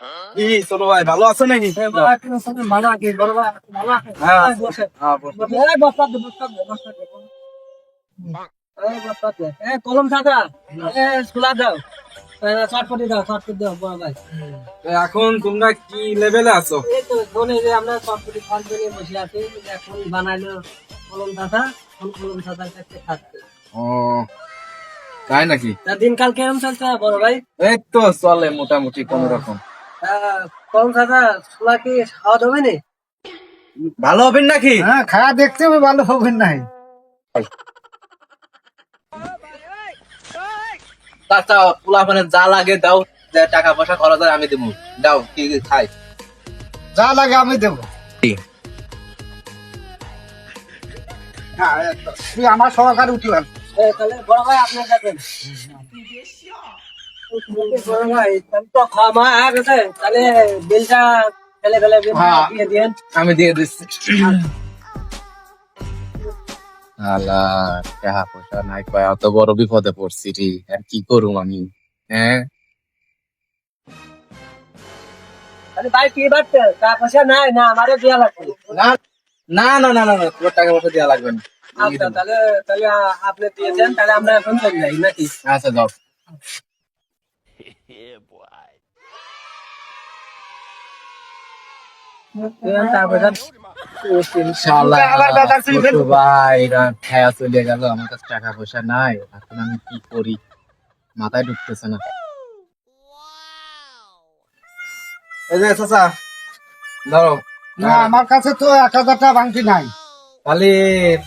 হ্যাঁ। হ্যাঁ। চটপটি ভাই। এখন তোমরা কি লেভেলে আছো আমরা চটপটি বসে আছি, এখন বানাইলো কলম সাদা, কলম সাদার কাছে তাই নাকি? তা দিনকাল কেমন চলছে বড় ভাই? এই তো চলে মোটামুটি কোন রকম। কলম সাদা খোলা কি খাওয়া যাবে না ভালো হবেন নাকি? হ্যাঁ খাওয়া দেখতে হবে ভালো হবে নাই চাচা পোলা মানে যা লাগে দাও যে টাকা পয়সা খরচ আমি দেবো। দাও কি কি খাই? যা লাগে আমি দেবো। হ্যাঁ, তুই আমার সহকারে উঠি আন। এ, তাহলে বড় ভাই আপনার কাছে। বড় ভাই তো খাওয়া মা গেছে তাহলে বিলটা ফেলে ফেলে হ্যাঁ। দিয়ে দিন আমি দিয়ে দিচ্ছি। আলা টাকা পয়সা নাই পায় অত বড় বিপদে পড়ছি রে আর কি করুম আমি? হ্যাঁ? ভাই কি টাকা পয়সা নাই না আমারও লাগবে। না না না না না না তোমার টাকা পয়সা দেওয়া লাগবে না। আচ্ছা তাহলে তাহলে আপনি দিয়ে দেন তাহলে আমরা এখন চলে যাই নাকি? আচ্ছা চলে গেল আমার কাছে টাকা পয়সা নাই এখন আমি কি করি? মাথায় ঢুকতেছে না। এই যে চাচা ধরো। না আমার কাছে তো এক হাজার টাকা ভাঙতি নাই। খালি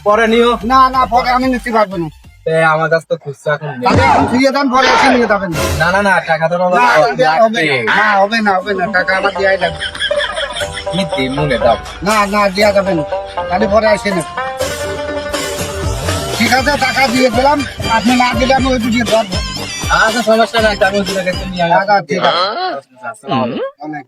পরে নিও। না না পরে আমি নিতে পারব না। আমার কাছে তো খুচরা এখন নেই। তাহলে এখন ফিরিয়ে দেন পরে এসে নিয়ে যাবেন। না না না টাকা তো হবে না হবে না হবে না টাকা আমার দেওয়াই লাগবে। কি মনে দাও। না না দেওয়া যাবে না। তাহলে পরে ঠিক আছে টাকা দিয়ে দিলাম। আপনি না দিলে আমি ওই দিয়ে ধরবো। আচ্ছা সমস্যা নাই ঠিক আছে। অনেক।